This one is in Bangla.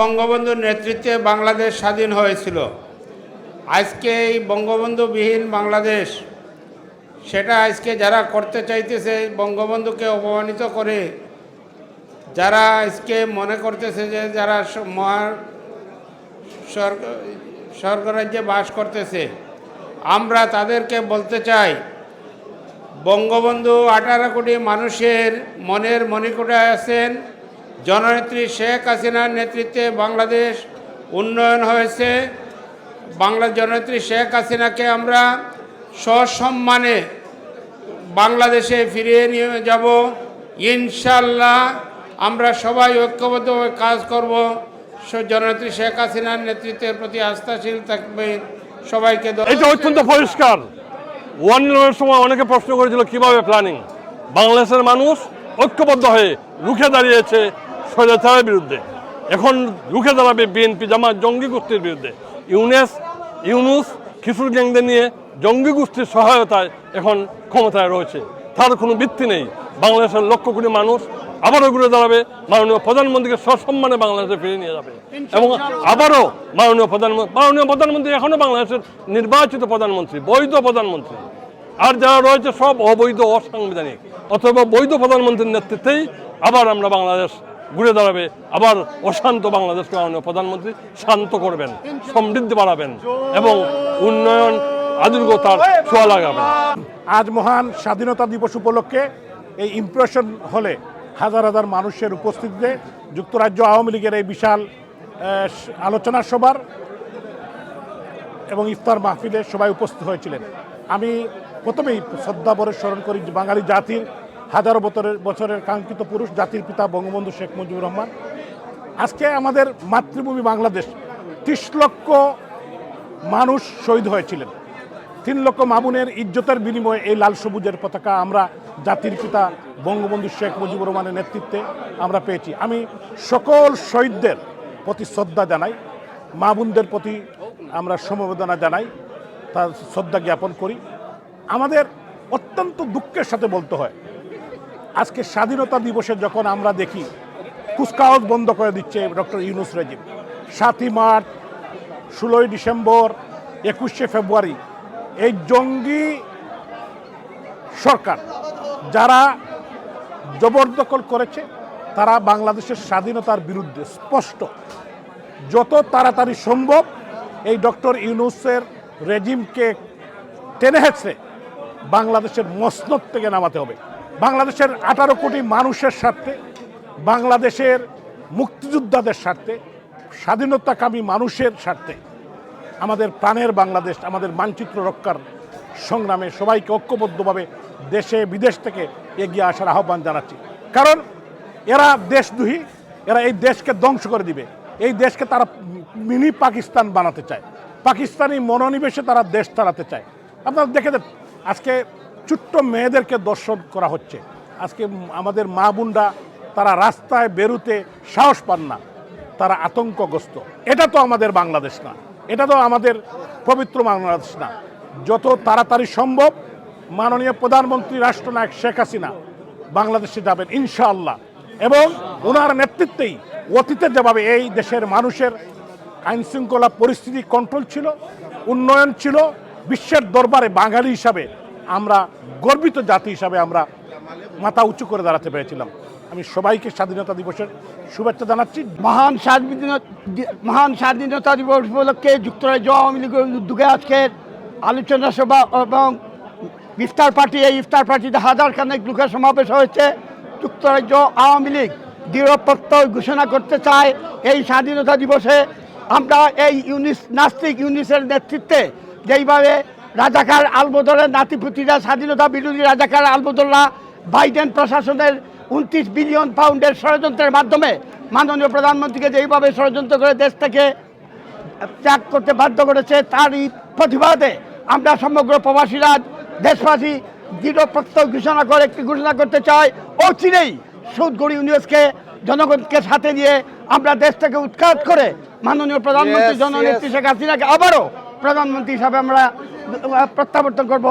বঙ্গবন্ধুর নেতৃত্বে বাংলাদেশ স্বাধীন হয়েছিল। আজকে এই বঙ্গবন্ধুবিহীন বাংলাদেশ, সেটা আজকে যারা করতে চাইতেছে, বঙ্গবন্ধুকে অপমানিত করে, যারা আজকে মনে করতেছে যে যারা মহা স্বর্গ স্বর্গরাজ্যে বাস করতেছে, আমরা তাদেরকে বলতে চাই, বঙ্গবন্ধু আঠারো কোটি মানুষের মনের মণিকোটায় আছেন জননেত্রী শেখ হাসিনার নেতৃত্বে বাংলাদেশ উন্নয়ন হয়েছে। বাংলা জননেত্রী শেখ হাসিনাকে আমরা সসম্মানে বাংলাদেশে ফিরিয়ে নিয়ে যাব। ইনশাল্লাহ আমরা সবাই ঐক্যবদ্ধভাবে কাজ করব। জননেত্রী শেখ হাসিনার নেতৃত্বের প্রতি আস্থাশীল থাকবে। সবাইকে এটা অত্যন্ত পরিষ্কার। ওয়ান সময় অনেকে প্রশ্ন করেছিল, কীভাবে প্ল্যানিং বাংলাদেশের মানুষ ঐক্যবদ্ধ হয়ে রুখে দাঁড়িয়েছে। স্বৈরাচারের বিরুদ্ধে। এখন রুখে দাঁড়াবে বিএনপি জামাত জঙ্গি গোষ্ঠীর বিরুদ্ধে। ইউনেস, ইউনুস খিসুর গ্যাংদের নিয়ে জঙ্গি গোষ্ঠীর সহায়তায় এখন ক্ষমতায় রয়েছে। তার কোনো ভিত্তি নেই। বাংলাদেশের লক্ষ কোটি মানুষ আবারও ঘুরে দাঁড়াবে, মাননীয় প্রধানমন্ত্রীকে সসম্মানে বাংলাদেশে ফিরে নিয়ে যাবে। এবং আবারও মাননীয় প্রধানমন্ত্রী মাননীয় প্রধানমন্ত্রী এখনও বাংলাদেশের নির্বাচিত প্রধানমন্ত্রী, বৈধ প্রধানমন্ত্রী। আর যারা রয়েছে সব অবৈধ, অসাংবিধানিক। অথবা বৈধ প্রধানমন্ত্রীর নেতৃত্বেই আবার আমরা বাংলাদেশ ঘুরে দাঁড়াবে, আবার অশান্ত বাংলাদেশকে মাননীয় প্রধানমন্ত্রী শান্ত করবেন, সমৃদ্ধি বাড়াবেন এবং উন্নয়ন, আধুনিকতার ছোঁয়া লাগাবেন। আজ মহান স্বাধীনতা দিবস উপলক্ষে এই ইমপ্রেশন হলে হাজার হাজার মানুষের উপস্থিতিতে যুক্তরাজ্য আওয়ামী লীগের এই বিশাল আলোচনা সভার এবং ইফতার মাহফিলে সবাই উপস্থিত হয়েছিলেন। আমি প্রথমেই শ্রদ্ধাভরে স্মরণ করি বাঙালি জাতির হাজারো বছরের বছরের কাঙ্ক্ষিত পুরুষ জাতির পিতা বঙ্গবন্ধু শেখ মুজিবুর রহমান। আজকে আমাদের মাতৃভূমি বাংলাদেশ, ত্রিশ লক্ষ মানুষ শহীদ হয়েছিলেন। তিন লক্ষ মামুনের ইজ্জতের বিনিময়ে এই লাল সবুজের পতাকা আমরা জাতির পিতা বঙ্গবন্ধু শেখ মুজিবুর রহমানের নেতৃত্বে আমরা পেয়েছি। আমি সকল শহীদদের প্রতি শ্রদ্ধা জানাই মা বোনদের প্রতি আমরা সমবেদনা জানাই, তার শ্রদ্ধা জ্ঞাপন করি। আমাদের অত্যন্ত দুঃখের সাথে বলতে হয় আজকে স্বাধীনতা দিবসে যখন আমরা দেখি, কুচকাওয়াজ বন্ধ করে দিচ্ছে ডক্টর ইউনুস রেজিম। সাতই মার্চ, ষোলোই ডিসেম্বর, একুশে ফেব্রুয়ারি, এই জঙ্গি সরকার যারা জবরদখল করেছে, তারা বাংলাদেশের স্বাধীনতার বিরুদ্ধে স্পষ্ট। যত তাড়াতাড়ি সম্ভব এই ডক্টর ইউনুসের রেজিমকে টেনে বাংলাদেশের মসনদ থেকে নামাতে হবে। বাংলাদেশের আঠারো কোটি মানুষের স্বার্থে, বাংলাদেশের মুক্তিযোদ্ধাদের স্বার্থে, স্বাধীনতাকামী মানুষের স্বার্থে আমাদের প্রাণের বাংলাদেশ, আমাদের মানচিত্র রক্ষার সংগ্রামে সবাইকে ঐক্যবদ্ধভাবে দেশে বিদেশ থেকে এগিয়ে আসার আহ্বান জানাচ্ছি। কারণ এরা দেশদ্রোহী, এরা এই দেশকে ধ্বংস করে দিবে। এই দেশকে তারা মিনি পাকিস্তান বানাতে চায়। পাকিস্তানি মনোনিবেশে তারা দেশ চালাতে চায়। আপনারা দেখে আজকে ছোট্ট মেয়েদেরকে দর্শন করা হচ্ছে। আজকে আমাদের মা বোনরা তারা রাস্তায় বেরুতে সাহস পান না। তারা আতঙ্কগ্রস্ত। এটা তো আমাদের বাংলাদেশ না। এটা তো আমাদের পবিত্র বাংলাদেশ না। যত তাড়াতাড়ি সম্ভব মাননীয় প্রধানমন্ত্রী রাষ্ট্রনায়ক শেখ হাসিনা বাংলাদেশে যাবেন, ইনশাআল্লাহ। এবং ওনার নেতৃত্বেই অতীতে যেভাবে এই দেশের মানুষের আইন শৃঙ্খলা পরিস্থিতি কন্ট্রোল ছিল, উন্নয়ন ছিল, বিশ্বের দরবারে বাঙালি হিসাবে আমরা গর্বিত জাতি হিসাবে আমরা মাথা উঁচু করে দাঁড়াতে পেরেছিলাম। আমি সবাইকে স্বাধীনতা দিবসের শুভেচ্ছা জানাচ্ছি। মহান স্বাধীনতা মহান স্বাধীনতা দিবস উপলক্ষে যুক্তরাজ্য আওয়ামী লীগের উদ্যোগে আজকের আলোচনা সভা এবং ইফতার পার্টি, এই ইফতার পার্টিতে হাজার খানেক লোকের সমাবেশ হয়েছে। যুক্তরাজ্য আওয়ামী লীগ দৃঢ় প্রত্যয় ঘোষণা করতে চায় এই স্বাধীনতা দিবসে। আমরা এই ইউনিস নাস্তিক ইউনিসের নেতৃত্বে যেইভাবে রাজাকার আলবদলের নাতিপুতিরা স্বাধীনতা বিরোধী রাজাকার আলবদল্লা বাইডেন প্রশাসনের উনত্রিশ বিলিয়ন পাউন্ডের ষড়যন্ত্রের মাধ্যমে মাননীয় প্রধানমন্ত্রীকে যেইভাবে ষড়যন্ত্র করে দেশ থেকে ত্যাগ করতে বাধ্য করেছে তারই প্রতিবাদে আমরা সমগ্র প্রবাসীরা দেশবাসী দৃঢ় প্রত্যয় ঘোষণা করে একটি ঘোষণা করতে চাই অচিরেই সুদগড়ি ইউনিয়সকে জনগণকে সাথে নিয়ে আমরা দেশ থেকে উৎখাত করে মাননীয় প্রধানমন্ত্রী জননেত্রী শেখ হাসিনাকে আবারও প্রধানমন্ত্রী হিসাবে আমরা প্রত্যাবর্তন করব।